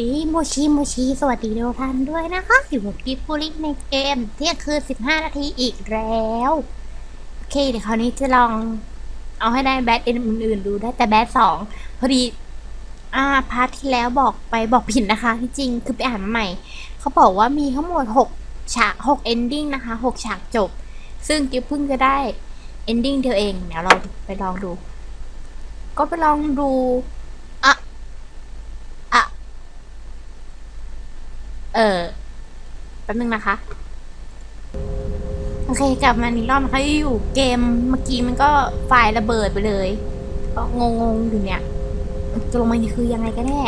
ดีโมชิโมชิสวัสดีทุกท่านด้วยนะคะ อยู่กับกิฟฟูลิในเกม เที่ยงคืน15นาทีอีกแล้ว โอเค เดี๋ยวคราวนี้จะลอง เอาให้ได้แบทเอ็นอื่นๆดูได้แต่แบทสองพอดี อ่าพาร์ทที่แล้วบอกไปบอกผิดนะคะ ที่จริงคือไปอ่านมาใหม่ เขาบอกว่ามีทั้งหมด6ฉาก6 ending นะคะ6ฉากจบ ซึ่งกิฟเพิ่งจะได้ ending เดียวเองเดี๋ยวเราไปลองดู ก็ไปลองดูอะอะ เออแป๊บนึงนะคะ โอเคกลับมาอีกรอบนะคะอยู่เกมเมื่อกี้มันก็ไฟล์ระเบิดไปเลย ก็งงๆอยู่เนี่ยจะลงมาคือยังไงกันแน่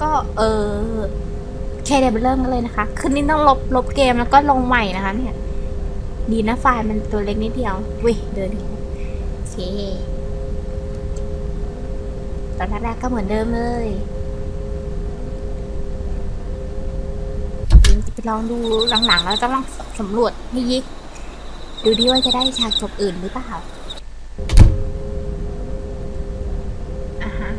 ก็เออเคเดี๋ยวไปเริ่มกันเลยนะคะ คืนนี้ต้องลบลบเกมแล้วก็ลงใหม่นะคะ เนี่ย ดีนะไฟล์มันตัวเล็กนิดเดียวว้ยเดินโอเคตอนแรกๆก็เหมือนเดิมเลย จะไป ลองดูหลังๆแล้วจะลองสำรวจให้ยิกดูดิว่าจะได้ฉากจบอื่นหรือเปล่าอะฮะ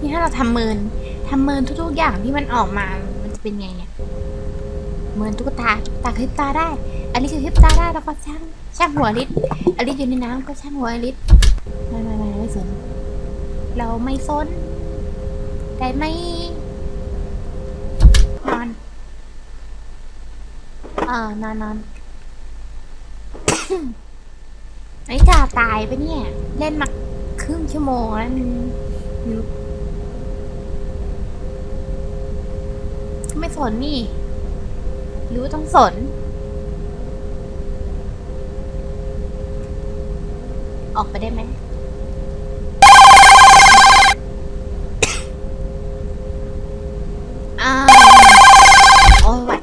นี่ถ้าเราทำเมินทำเมินทุกๆอย่างที่มันออกมา มันจะเป็นไงเนี่ย เมินตุ๊กตาตาคลิปตาได้อลิซคลิปตาได้แล้วก็ช่างช่างหัวลิศอลิศอยู่ในน้ำก็ช่างหัวอลิศไม่ไม่ไม่ไม่สน เราไม่สน ได้ไหมนอนเออนอนนอนไอ้จ่าตายไปเนี่ย เล่นมาครึ่งชั่วโมงแล้วมันไม่สนนี่ รู้ต้องสน ออกไปได้ไหม อ้าวโอ้ยหวัด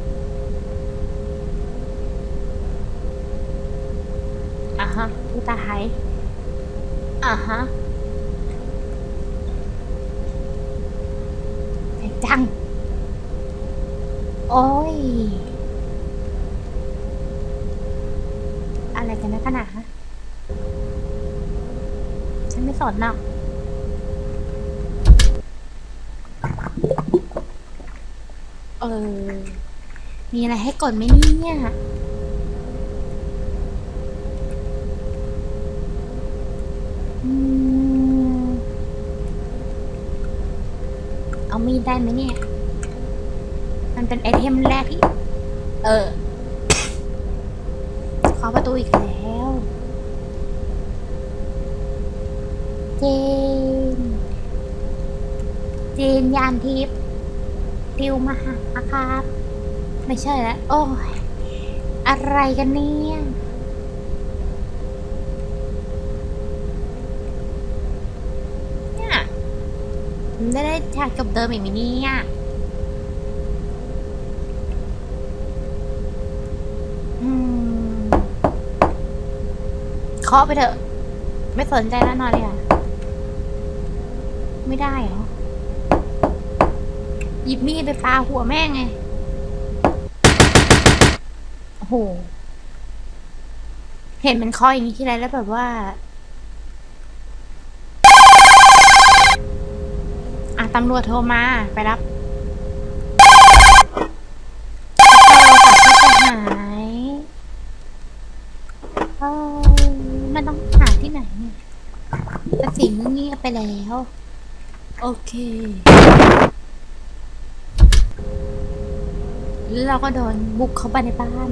ฮะกูตาหายอะฮะเสียงจัง โอ้ย อะไรกันนะขนาดฮะฉันไม่สอนหรอกเออ มีอะไรให้กดไหมเนี่ย อืมเอามีด ได้ไหมเนี่ย มันเป็นไอเทมแรกที่ เออเคาะประตูอีกแล้ว เจน เจนยานทิพย์ติวมาหาครับ ไม่ใช่แล้ว โอ้ย อะไรกันเนี่ยเนี่ยมัน ได้ได้ฉากจบเดิมอีกไหมเนี่ยอืมเคาะไปเถอะ ไม่สนใจแล้วนอนเลยอะ ไม่ได้เหรอ หยิบมีดไปปาหัวแม่งไง โอ้โห เห็นมันเคาะอย่างนี้ที่ไรแล้วแบบว่า อะ ตำรวจโทรมาไปรับโทรศัพท์ก็จะหายเออมันต้องหาที่ไหนเนี่ยแต่สิ่งเงียบไปแล้ว โอเคแล้วเราก็โดนบุกเข้าไปในบ้าน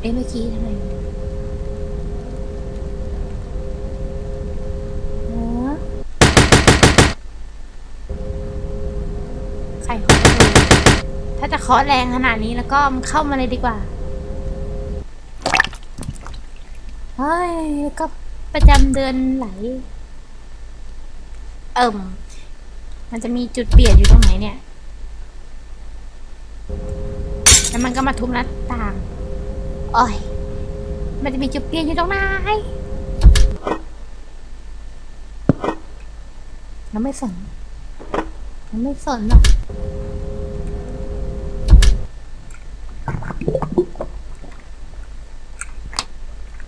เอ๊ะเมื่อกี้ทำไมเออ ใครเคาะประตูถ้าจะเคาะแรงขนาดนี้แล้วก็มันเข้ามาเลยดีกว่า เฮ้ยก็ประจำเดือนไหล เอิ่ม มันจะมีจุดเปลี่ยนอยู่ตรงไหนเนี่ย แล้วมันก็มาทุบหน้าต่างโอ้ย มันจะมีจุดเปลี่ยนอยู่ตรงไหนเราไม่สนเราไม่สนหรอก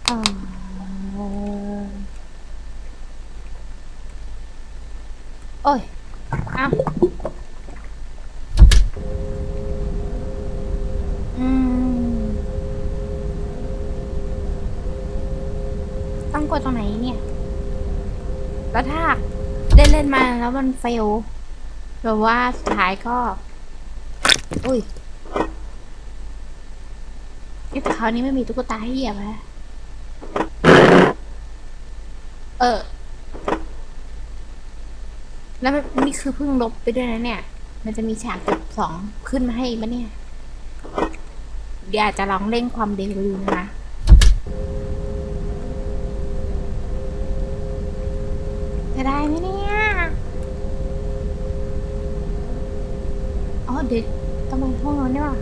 เอ่อโอ้ยเอ้าต้องกดตรงไหนเนี่ย แล้วถ้าเล่นเล่นมาแล้วมันเฟลแบบว่าสุดท้ายก็ อุ้ยเอ๊ะแต่คราวนี้ไม่มีตุ๊กตาให้เหยียบแล้วเออ แล้วมันนี่คือเพิ่งลบไปด้วยนะเนี่ย มันจะมีฉากจบสองขึ้นมาให้อีกปะเนี่ย เดี๋ยวอาจจะลองเร่งความเร็วดูนะคะจะได้ไหมเนี่ย อ๋อเดี๋ยวต้องไปห้องนอนนี่หว่า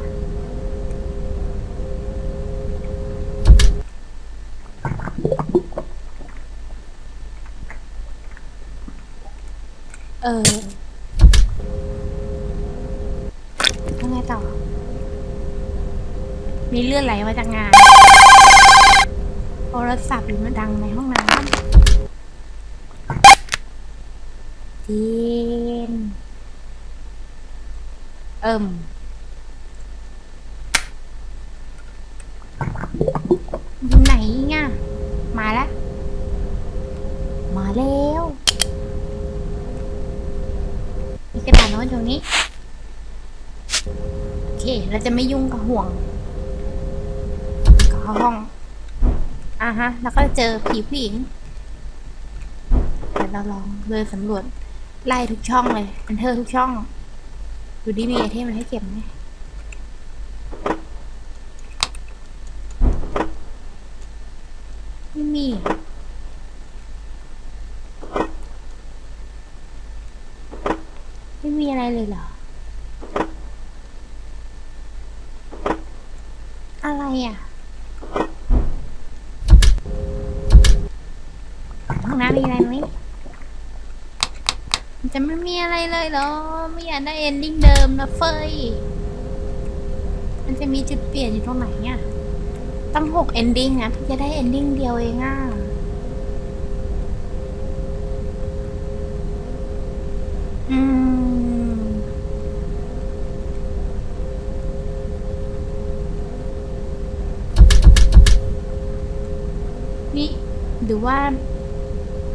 เออทำไงต่อ มีเลือดไหลมาจากงาน โทรศัพท์หรือมันดังในห้องน้ำจีนเอิ่ม อยู่ไหนง่ะ มาแล้ว มาแล้วมีกระดาษโน้ตตรงนี้ โอเค เราจะไม่ยุ่งกับห่วงกับห้อง อะ ฮะ แล้วก็เจอผีผู้หญิงเดี๋ยวเราลองเดินสำรวจไล่ทุกช่องเลยอันเทอร์ทุกช่อง ดูดิมีไอเทมอะไรให้เก็บไหมไม่มีไม่มีอะไรเลยเหรอ อะไรอะห้องน้ำมีอะไรไหม มีอะไรเลยเหรอ ไม่อยากได้เอนดิ้งเดิมนะเฟยมันจะมีจุดเปลี่ยนอยู่ตรงไหนอะตั้งหกเอนดิ้งนะเพี่จะได้เอนดิ้งเดียวเองอะอืม นี่หรือว่า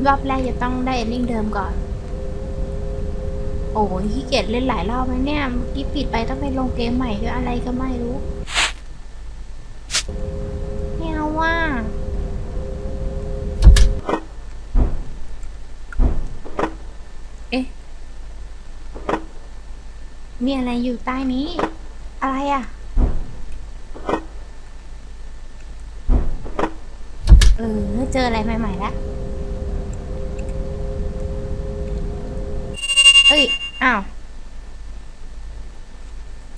รอบแรกจะต้องได้เอนดิ้งเดิมก่อน โอ้ยขี้เกียจเล่นหลายรอบแล้วเนี่ยเมื่อกี้ปิดไปต้องไปลงเกมใหม่ด้วยอะไรก็ไม่รู้ไม่เอาว่าเอ๊ะมีอะไรอยู่ใต้นี้ อะไรอะ เออ เจออะไรใหม่ๆแล้วเอ้ย อ้าว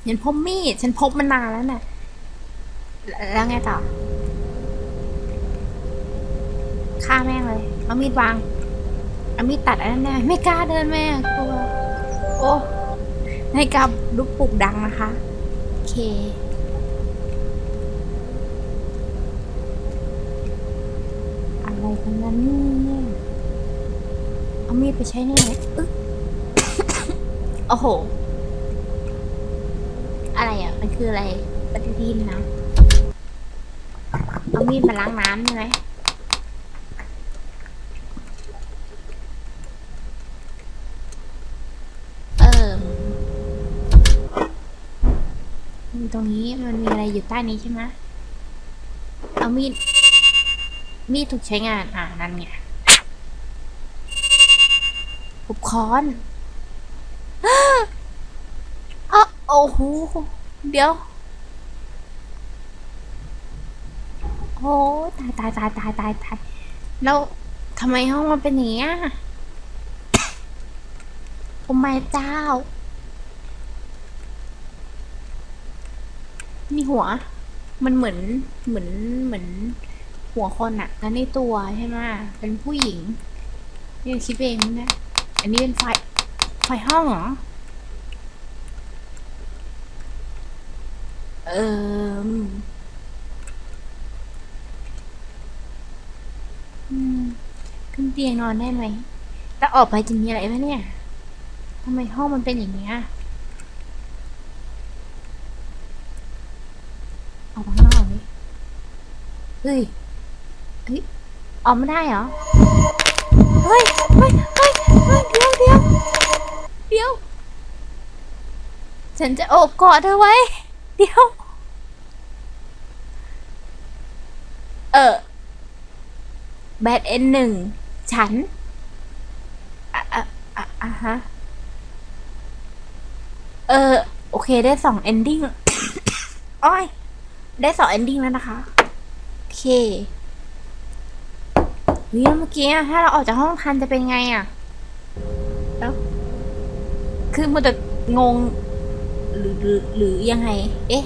ฉันพบมีดฉันพบมานานแล้วน่ะ แล้วไงต่อฆ่าแม่งเลย เอามีดวาง เอามีดตัดอันนั้นแน่ไม่กล้าเดินแม่กลัว โอ้ให้กับลูกปลุกดังนะคะ โอเค อะไรกันนั้นเนี่ยเอามีดไปใช้ในไหนอึ๊ะ อ้โห อะไรอะ มันคืออะไรปฏิทินนะเอามีดมาล้างน้ำใช่ไหมเออตรงนี้มันมีอะไรอยู่ใต้นี้ใช่ไหมเอามีด มีดถูกใช้งาน อ่านั่นไงอุปกรณ์อะโอ้โห เดี๋ยว โอ้ตายตายตายตายตายตายแล้วทำไมห้องมันเป็นอย่างนี้อะโอ้ไม่เจ้า นี่หัว มันเหมือนเหมือนเหมือน หัวคนอะแล้วในตัวใช่ไหมเป็นผู้หญิงนี่คิดเองนะ อันนี้เป็นไฟ ไฟห้องเหรอ เออขึ้นเตียงนอนได้ไหมแต่ออกไปจะมีอะไรไหมเนี่ยทำไมห้องมันเป็นอย่างเงี้ยออกมาข้างนอกเลยเฮ้ยเฮ้ย ออกไม่ได้เหรอ เฮ้ย เฮ้ย เฮ้ย เฮ้ย เดี๋ยวเดี๋ยวเดี๋ยว ฉันจะโอบกอดเธอไว้ เดี๋ยว เออแบทเอ็นหนึ่งฉันอะอะอะอะฮะ เออ โอเคได้สองเอนดิ้งอ้อยได้สองเอนดิ้งแล้วนะคะ โอเคเฮ้ยเมื่อกี้อะถ้าเราออกจากห้องทันจะเป็นไงอะแล้วคือมันจะงง หรือหรือหรือยังไง เอ๊ะ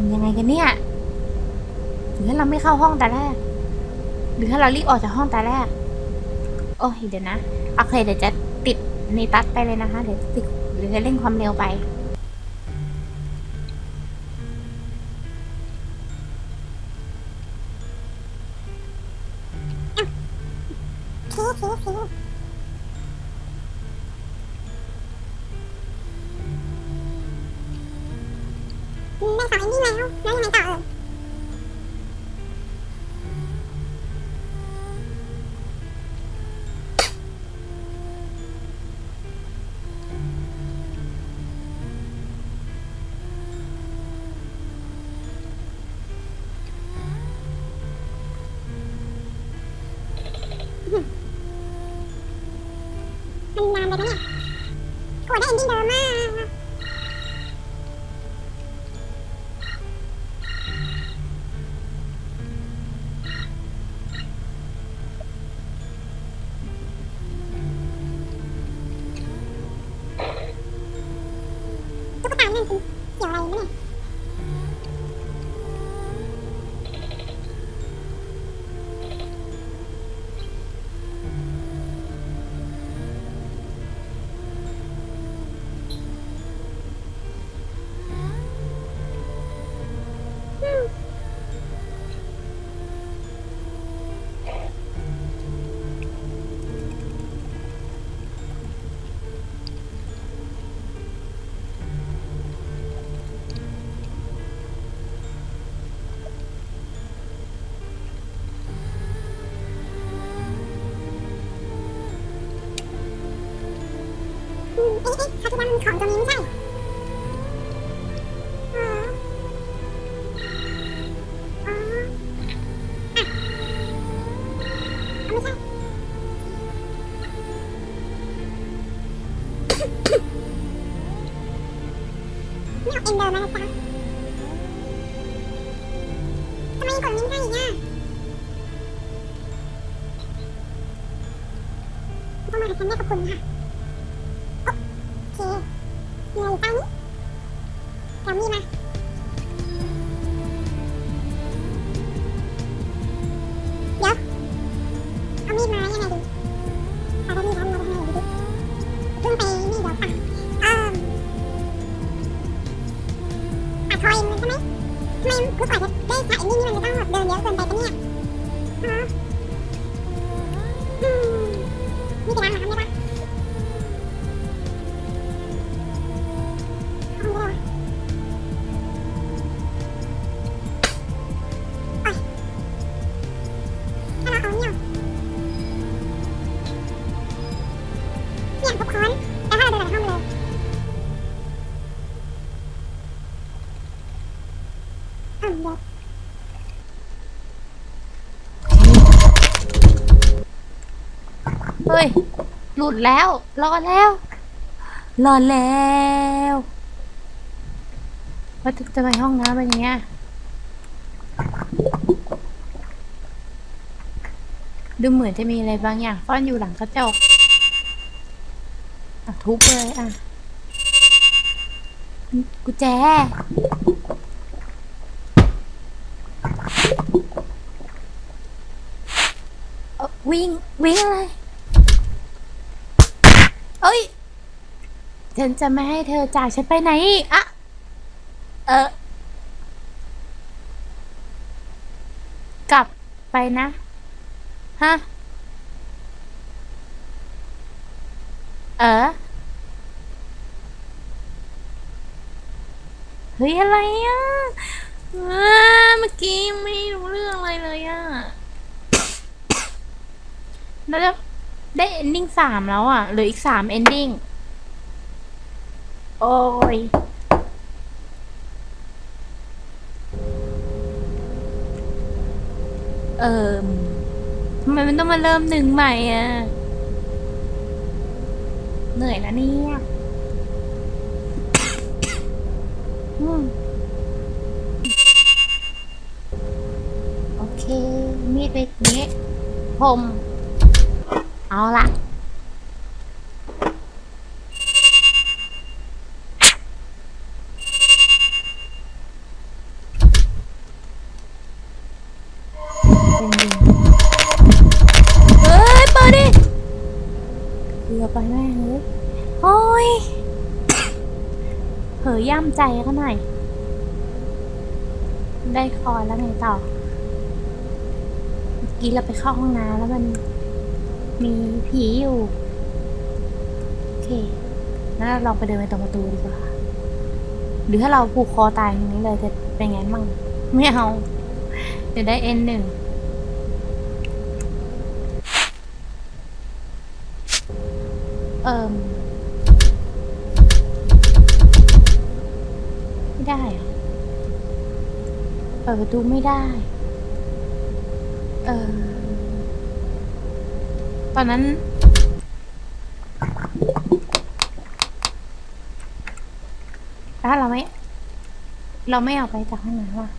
มันยังไงกันเนี่ยหรือถ้าเราไม่เข้าห้องแต่แรก หรือถ้าเรารีบออกจากห้องแต่แรก โอ้ยเดี๋ยวนะ โอเคเดี๋ยวจะติดในตัดไปเลยนะคะ เดี๋ยวติดหรือจะเร่งความเร็วไป มัน มเอ๊ะเอ๊ะปัจจุบันของตรงนี้ไม่ใช่อ๋ออ๋ออะเอาไม่ใช่ไม่เอาเอ็นเดิมมานะจ๊ะทำไมกดลิงก์ได้อีกอะต้องมาหาฉันได้ขอบคุณค่ะ เห หลุดแล้ว รอดแล้ว รอดแล้วว่าจะจะไปห้องน้ำเป็นไงอะดูเหมือนจะมีอะไรบางอย่างซ่อนอยู่หลังกระจกอะทุบเลยอะ กุญแจเอ่อวิ่ง วิ่งอะไร เอ้ย ฉันจะไม่ให้เธอจากฉันไปไหนอีกอะเออกลับไปนะ ฮะ เออเฮ้ยอะไรอะเมื่อกี้ไม่รู้เรื่องอะไรเลยอะ แล้วจะได้ ending สามแล้วอะหลืออีกสาม ending โอ้ย เอิมทำไมมันต้องมาเริ่มหนึ่งใหม่อะ เหนื่อยนะเนี่ยอืมโอเคมีดไปนี้ผม ใจเขาหน่อย ได้คอแล้วไงต่อ เมื่อกี้เราไปเข้าห้องน้ำแล้วมันมีผีอยู่ โอเคงั้นเราลองไปเดินไปตรงประตูดีกว่า หรือถ้าเราผูกคอตายอย่างนี้เลยจะเป็นไงมั่งไม่เอาเดี๋ยวได้เอ็นหนึ่งเอิมไม่ได้เหรอเปิดประตูไม่ได้ เออ ตอนนั้น ถ้าเราไม่ เราไม่ออกไปจากห้องน้ำอะ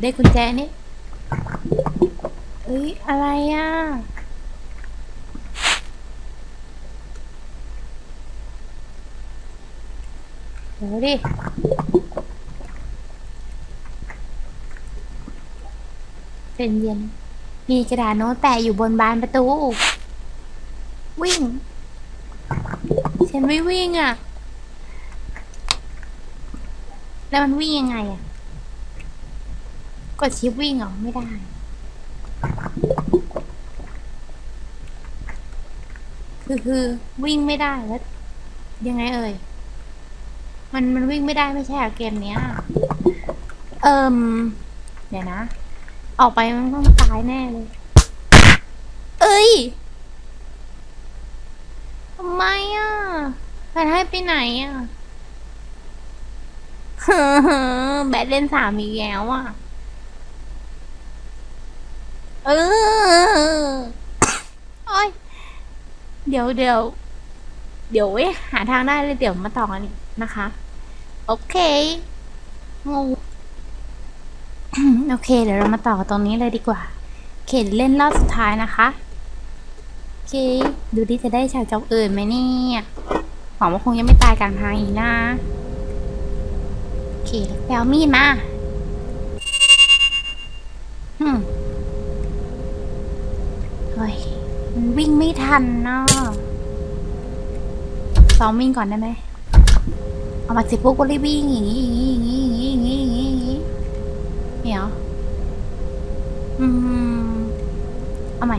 ได้กุญแจนี่เอ้ย อะไรอะ เดี๋ยวดิเป็นเย็น มีกระดาษโน้ตแปะอยู่บนบานประตู วิ่ง ฉันไม่วิ่งอะ แล้วมันวิ่งยังไงอะ กดชิปวิ่งเหรอ ไม่ได้คือคือวิ่งไม่ได้แล้ว ยังไงเอ่ย มันมันวิ่งไม่ได้ไม่ใช่เหรอเกมเนี้ย เอิมเดี๋ยวนะ ออกไปมันต้องตายแน่เลย เอ้ยทำไมอะมันให้ไปไหนอะแบทเล่นสามอีกแล้วอะ เออโอ้ยเดี๋ยวเดี๋ยวเดี๋ยวเว้ยหาทางได้เลยเดี๋ยวมาต่อกันอีกนะคะ โอเคงงโอเค เดี๋ยวเรามาต่อตรงนี้เลยดีกว่าโอเคเล่นรอบสุดท้ายนะคะ โอเค ดูดิจะได้ฉากจบอื่นไหมเนี่ยหวังว่าคงยังไม่ตายกลางทางอีกนะโอเคแล้วแปลมีดมาฮึเฮ้ยมันวิ่งไม่ทันเนาะซ้อมวิ่งก่อนได้ไหม เอามาสิปุ๊บก็รีบวิ่งอย่างนี้อย่างนี้อย่างนี้อย่างนี้อย่างนี้อย่างนี้เดี๋ยอืมเอาใหม่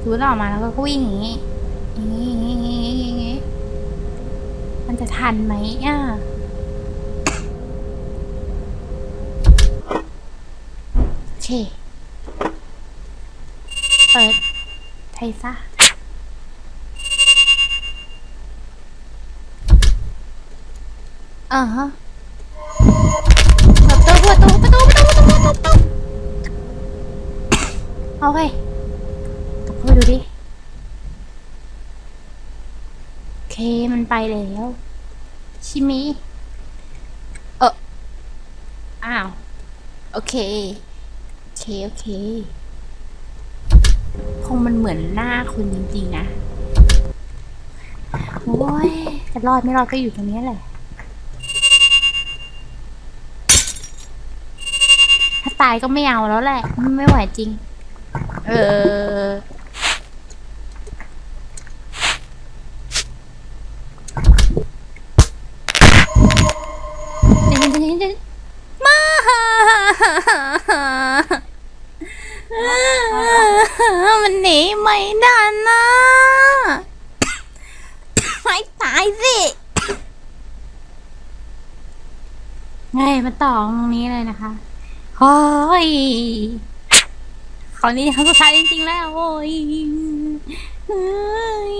ถือเราออกมาแล้วก็วิ่งอย่างนี้อย่างนี้อย่างนี้อย่างนี้อย่างนี้มันจะทันไหมอะโอเคเปิดไทยซะ อ่าฮะประตูประตูประตูประตูประตูประตูประตูโอเคกลับเข้าไปดูดิเค มันไปแล้ว ชิมิ เอออ้าว โอเค โอเค โอเค คงมันเหมือนหน้าคุณจริงๆนะ โอ้ย จะรอดไม่รอดก็อยู่ตรงนี้แหละ ตายก็ไม่เอาแล้วแหละ ไม่ไหวจริง เออ มามันหนีไม่ได้นะไม่ตายสิไงมาต่อตรงนี้เลยนะคะ โอ้ยคราวนี้ครั้งสุดท้ายจริงๆแล้วโอ้ยเฮ้ย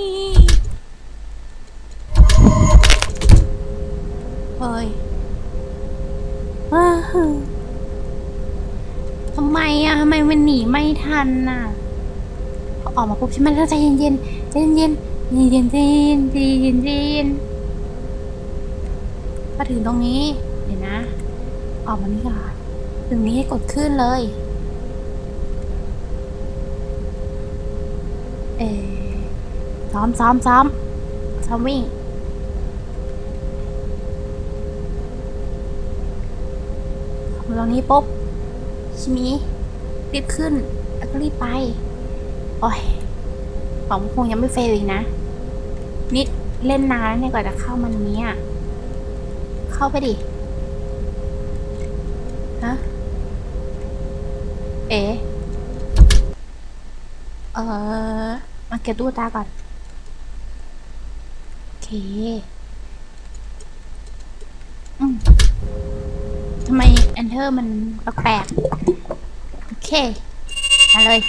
โอ้ยทำไมอะทำไมมันหนีไม่ทันน่ะพอออกมาปุ๊บใช่ไหมแล้วใจเย็นๆใจเย็นๆใจเย็นๆใจเย็นๆใจเย็นๆใจเย็นพอถึงตรงนี้ เดี๋ยวนะ ออกมานี่ก่อน ถึงนี้ให้กดขึ้นเลย เอซ้อมซ้อมซ้อมซ้อมวิ่งมาตรงนี้ปุ๊บชิมิรีบขึ้น แล้วก็รีบไป โอ้ยผมคงยังไม่เฟลอีกนะ นิดเล่นนานแล้วเนี่ยกว่าจะเข้ามันนี้อะ เข้าไปดิ ฮะ เอ๋เออ มาเก็บตู้ตาก่อน โอเคอืมทำไม enter มันแปลกๆโอเค มาเลย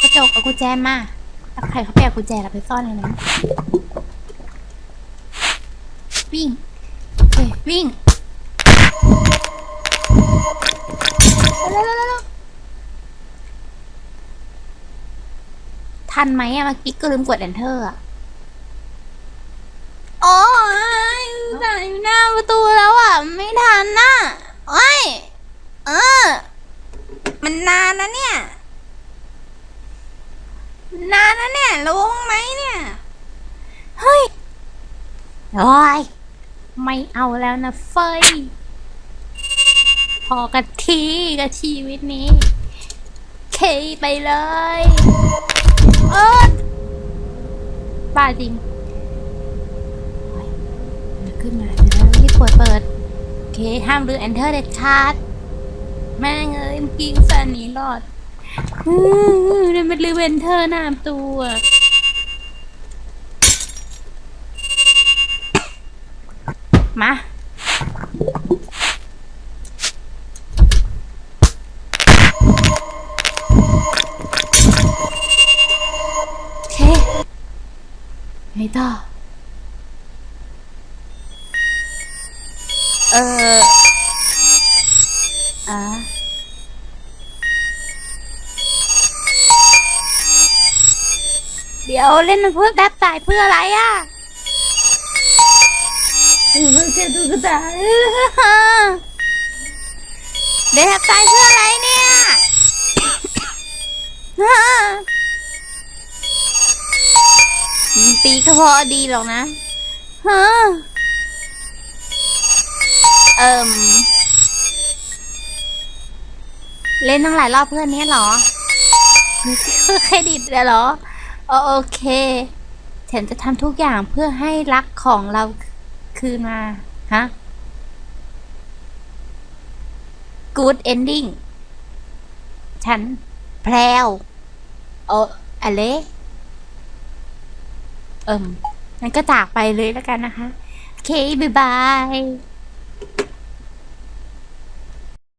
กระจกเอากุญแจมาแล้วใครเขาไปเอากุญแจเราไปซ่อนในนั้นวิ่งเอ้ยวิ่งเร็วๆๆๆ ทันไหมอะเมื่อกี้ก็ลืมกด enter อะโอ้ยใส่หน้าประตูแล้วอะไม่ทันน่ะโอ้ยเออ มันนานนะเนี่ยมันนานนะเนี่ยรู้ไหมเนี่ย เฮ้ยโอ้ยไม่เอาแล้วนะเฟยพอกันทีกับชีวิตนี้ เคไปเลย เออบ้าจริงขึ้นมาเดี๋ยวรีบเปิดเปิด โอเค ห้ามลืม enter เด็ดขาดแม่งเอ้ยกิ้งสันหนีรอดอือเดี๋ยวมันลืม enter หน้าตัวมา ต่อ เอออะเดี๋ยวเล่นเพื่อแทบตายเพื่ออะไรอะเออแค่ตุ๊กตาเออเดี๋ยวแทบตายเพื่อ ตีก็พอดีหรอกนะฮะเอิมเล่นตั้งหลายรอบเพื่อนเนี้ยเหรอเครดิตเลยเหรอโอโอเค ฉันจะทำทุกอย่างเพื่อให้รักของเราคืนมาฮะ good ending ฉันแพรวเอออะไร เอิมงั้นก็จากไปเลยแล้วกันนะคะ โอเค บ๊ายบาย